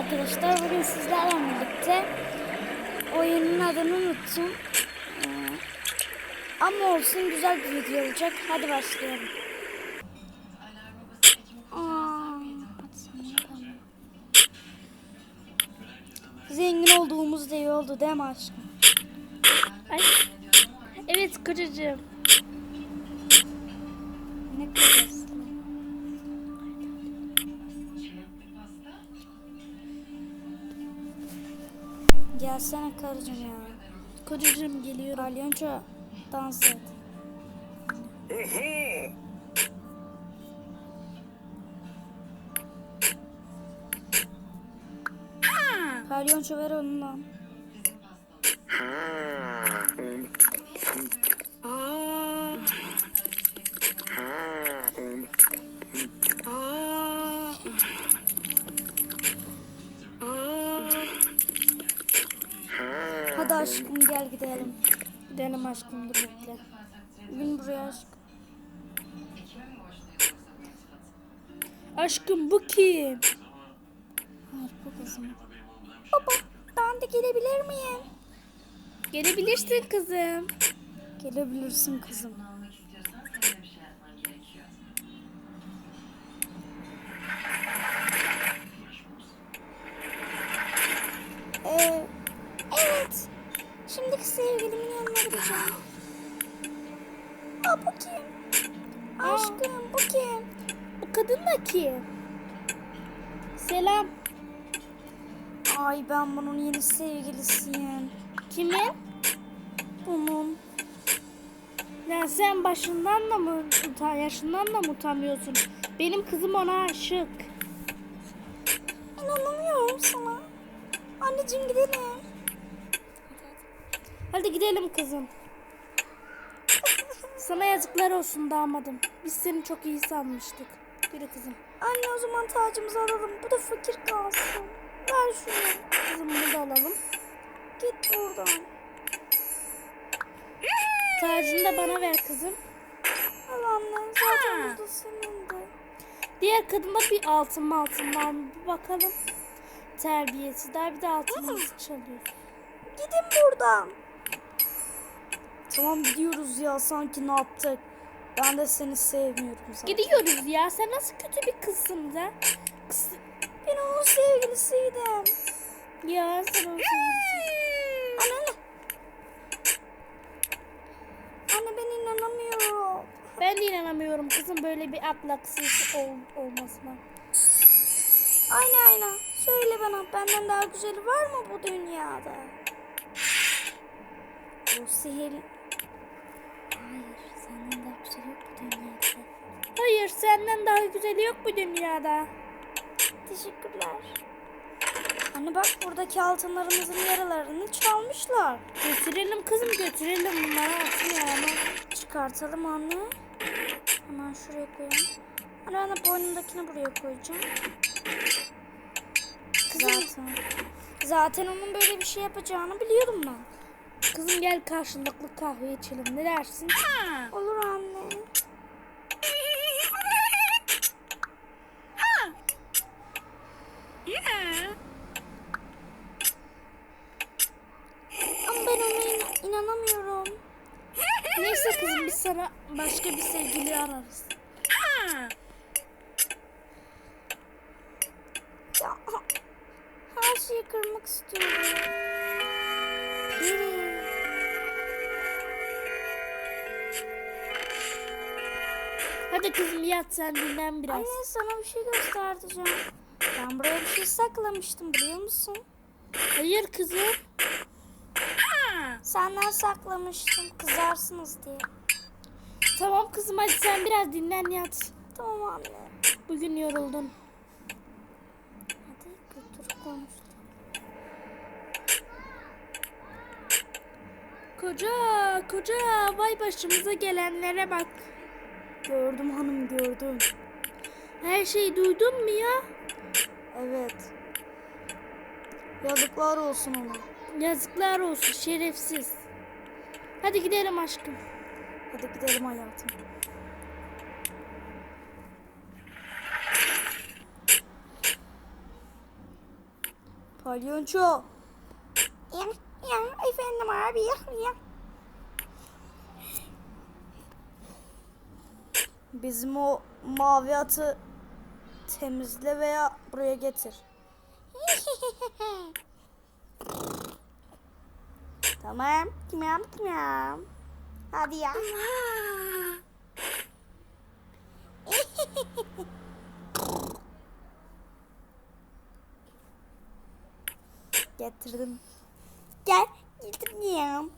arkadaşlar. Bugün sizlerle birlikte oyunun adını unuttum. Ee, ama olsun güzel bir video olacak. Hadi başlayalım. Aa, Zengin olduğumuz da iyi oldu değil mi aşkım? Ay. Evet kocacığım. Ne kadar Gelsene karıcığım ya. Kocacığım geliyorum. Palyonço dans et. Palyonço ver onu lan. Aşkım gel gidelim. Gidelim aşkım dur bekle. Bin buraya aşkım. Aşkım bu kim? Harika kızım. Baba ben de gelebilir miyim? Gelebilirsin kızım. Gelebilirsin kızım. Ee, evet. Şimdiki sevgilimin yanına gideceğim. Aa, bu kim? Aşkım bu kim? Bu kadın da kim? Selam. Ay ben bunun yeni sevgilisiyim. Kimin? Bunun. Ya sen başından da mı utan, yaşından da mı utanmıyorsun? Benim kızım ona aşık. İnanamıyorum sana. Anneciğim gidelim. Hadi gidelim kızım. Sana yazıklar olsun damadım. Biz seni çok iyi sanmıştık. Yürü kızım. Anne o zaman tacımızı alalım. Bu da fakir kalsın. Ver şunu. Kızım bunu da alalım. Git buradan. Tacını da bana ver kızım. Al anne. Zaten bu da senin de. Diğer kadına bir altın altın var mı? Bir bakalım. Terbiyesi daha bir de altınımızı çalıyor. Gidin buradan. Tamam gidiyoruz ya sanki ne yaptık. Ben de seni sevmiyorum zaten. Gidiyoruz ya. Sen nasıl kötü bir kızsın da? Kız... Ben onun sevgilisiydim. Ya sen o sevgilisin. Anne anne. Anne ben inanamıyorum. Ben de inanamıyorum kızım böyle bir ahlaksız ol, olmasına. Aynen aynen. Söyle bana benden daha güzeli var mı bu dünyada? O sihir... Hayır senden daha güzeli yok bu dünyada. Hayır senden daha güzeli yok bu dünyada. Teşekkürler. Anne bak buradaki altınlarımızın yarılarını çalmışlar. Götürelim kızım götürelim bunları atın yani. Çıkartalım anne. Hemen şuraya ben de boynumdakini buraya koyacağım. Zaten. Zaten onun böyle bir şey yapacağını biliyordum ben. Kızım gel karşılıklı kahve içelim ne dersin? Olur Hadi kızım yat sen dinlen biraz. Anne sana bir şey göstereceğim. Ben buraya bir şey saklamıştım biliyor musun? Hayır kızım. Senden saklamıştım kızarsınız diye. Tamam kızım hadi sen biraz dinlen yat. Tamam anne. Bugün yoruldun. Hadi götür konuş. Koca koca vay başımıza gelenlere bak. Gördüm hanım gördüm. Her şeyi duydun mu ya? Evet. Yazıklar olsun ona. Yazıklar olsun şerefsiz. Hadi gidelim aşkım. Hadi gidelim hayatım. Palyonço. Ya, ya efendim abi ya, Bizim o mavi atı temizle veya buraya getir. tamam. Tamam tamam. Hadi ya. Getirdim. Gel. Getirdim.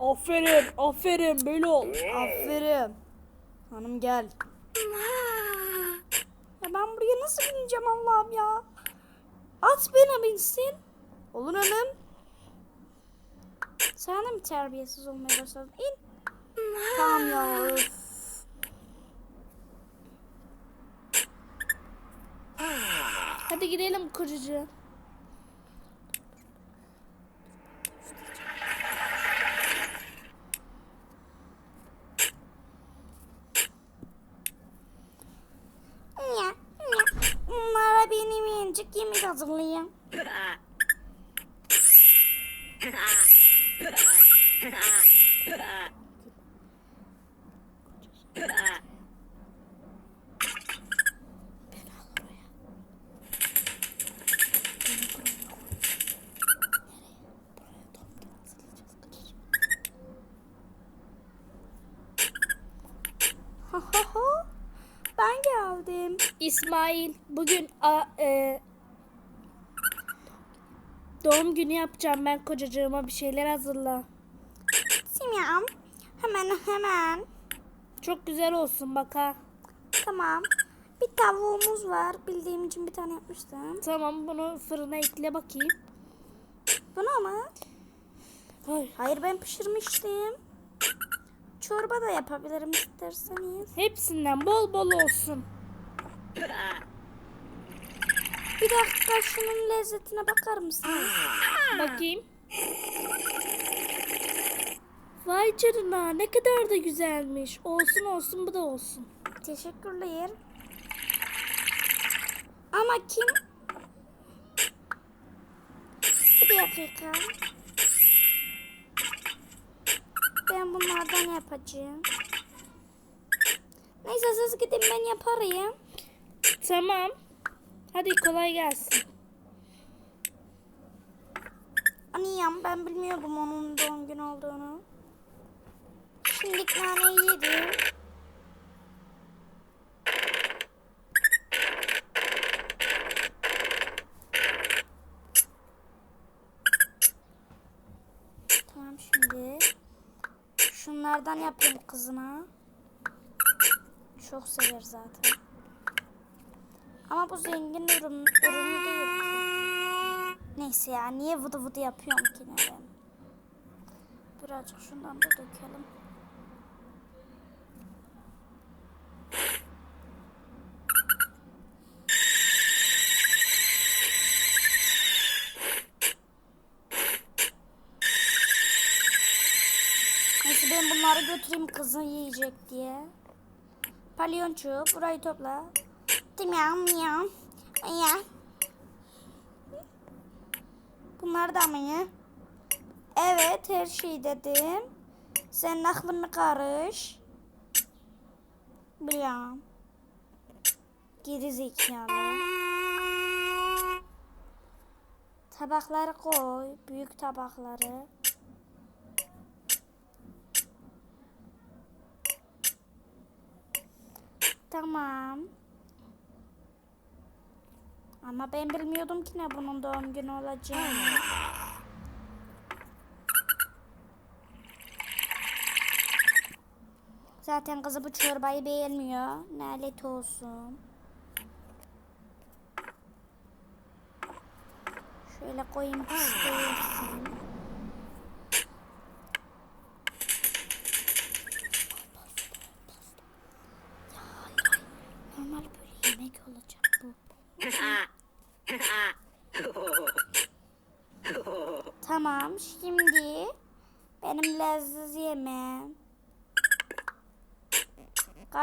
Aferin, aferin böyle ol. Aferin. Hanım gel. Ya ben buraya nasıl bineceğim Allah'ım ya? At beni binsin. Olur hanım. Sen de mi terbiyesiz olmaya başladın? İn. Tamam ya. öf. Hadi gidelim kocacığım. Ya, ya. Bunlara benim yencik yemek hazırlayayım. Ha ha ha. Ben geldim. İsmail bugün a, e, doğum günü yapacağım ben kocacığıma bir şeyler hazırla. Simyam. Hemen hemen. Çok güzel olsun bak ha. Tamam. Bir tavuğumuz var. Bildiğim için bir tane yapmıştım. Tamam bunu fırına ekle bakayım. Buna mı? Ay. Hayır ben pişirmiştim. Çorba da yapabilirim isterseniz. Hepsinden bol bol olsun. Bir dakika şunun lezzetine bakar mısınız? Bakayım. Vay canına ne kadar da güzelmiş. Olsun olsun bu da olsun. Teşekkürler. Ama kim? Bir dakika. Ben bunlardan yapacağım. Neyse siz gidin ben yaparım. Tamam. Hadi kolay gelsin. Aniyam ben bilmiyordum onun doğum günü olduğunu. Şimdi naneyi yedim. Tamam şimdi. Şunlardan yapayım kızına. Çok sever zaten. Ama bu zengin ürün, ürünü değil. Neyse ya niye vıdı vıdı yapıyorum ki ne ben? Birazcık şundan da dökelim. Neyse ben bunları götüreyim kızın yiyecek diye. Palyonçu burayı topla. Miyav miyav. Ya. Bunlar da mı? Evet her şey dedim. Sen aklını karış. Biliyorum. Geri zekalı. Tabakları koy. Büyük tabakları. Tamam. Ama ben bilmiyordum ki ne bunun doğum günü olacağını. Zaten kızı bu çorbayı beğenmiyor. Nalet olsun. Şöyle koyayım isteyesin.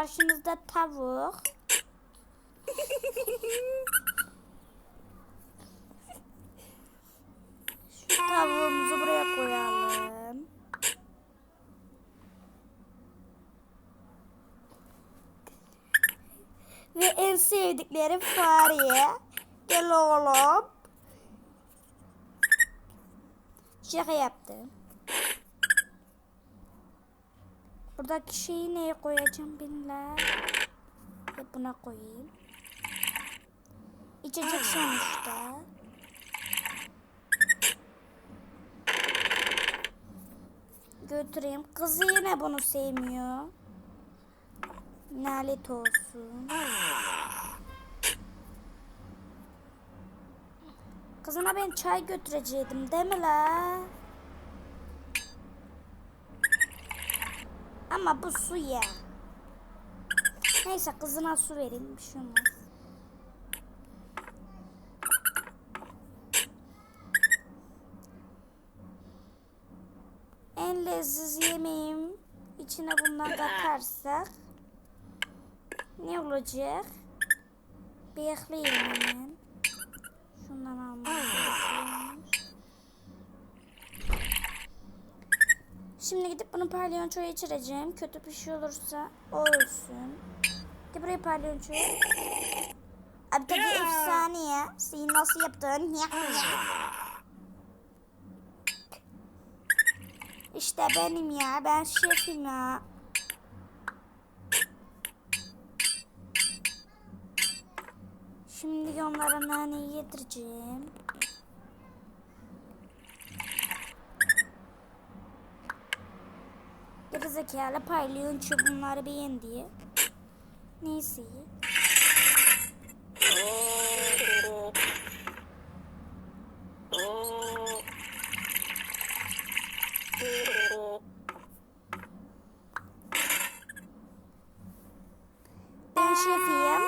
Karşımızda tavuk. Şu tavuğumuzu buraya koyalım. Ve en sevdikleri fareye. Gel oğlum. Şaka yaptım. Buradaki şeyi neye koyacağım binler? Ve buna koyayım. İçecek sonuçta. Götüreyim. Kızı yine bunu sevmiyor. Nalet olsun. Kızına ben çay götürecektim değil mi la? Ama bu su ya. Neyse kızına su vereyim bir şey olmaz. En lezzetli yemeğim içine bundan katarsak ne olacak? Bekleyin hemen. Şundan almam Şimdi gidip bunu palyonçoya içireceğim. Kötü bir şey olursa o ölsün. Gel buraya palyonço. Abi tadı efsane ya. Sen nasıl yaptın? İşte benim ya. Ben şefim ya. Şimdi onlara naneyi yedireceğim. Gerizekalı paylıyorsun bunları beğen diye. Neyse. Ben şefiyim.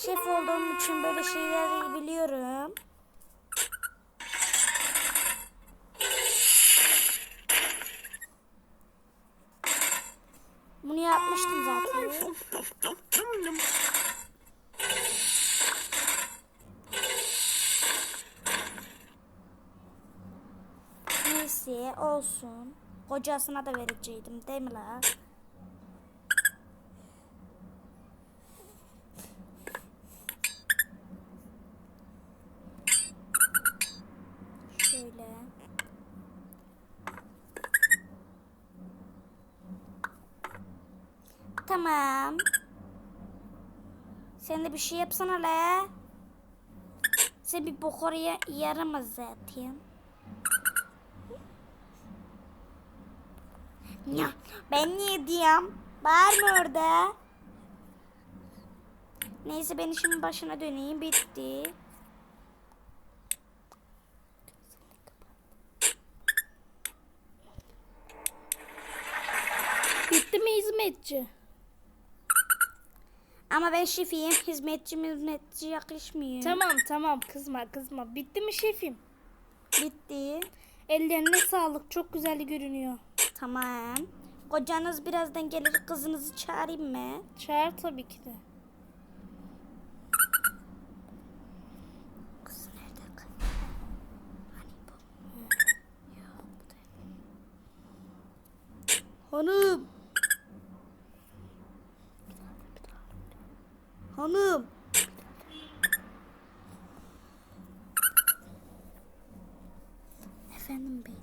Şef olduğum için böyle şeyleri biliyorum. Bunu yapmıştım zaten. Neyse olsun. Kocasına da vereceydim değil mi la? Şöyle. Tamam. Sen de bir şey yapsana la. Sen bir bok oraya yaramaz zaten. Ya ben niye diyeyim? Bağırma orada. Neyse ben işimin başına döneyim. Bitti. Bitti mi hizmetçi? Ama ben şefiyim. Hizmetçi hizmetçi yakışmıyor. Tamam tamam kızma kızma. Bitti mi şefim? Bitti. Ellerine sağlık. Çok güzel görünüyor. Tamam. Kocanız birazdan gelir kızınızı çağırayım mı? Çağır tabii ki de. Kız nerede? Hani bu? Yok bu da. Hanım. Hanım. Efendim bey.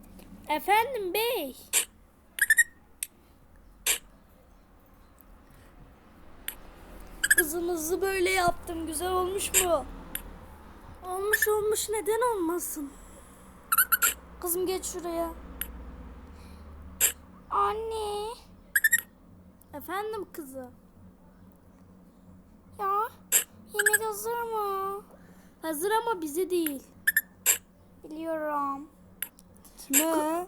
Efendim bey. Kızımızı böyle yaptım. Güzel olmuş mu? Olmuş olmuş neden olmasın? Kızım geç şuraya. Anne. Efendim kızı. Ya yemek hazır mı? Hazır ama bize değil. Biliyorum. Kime?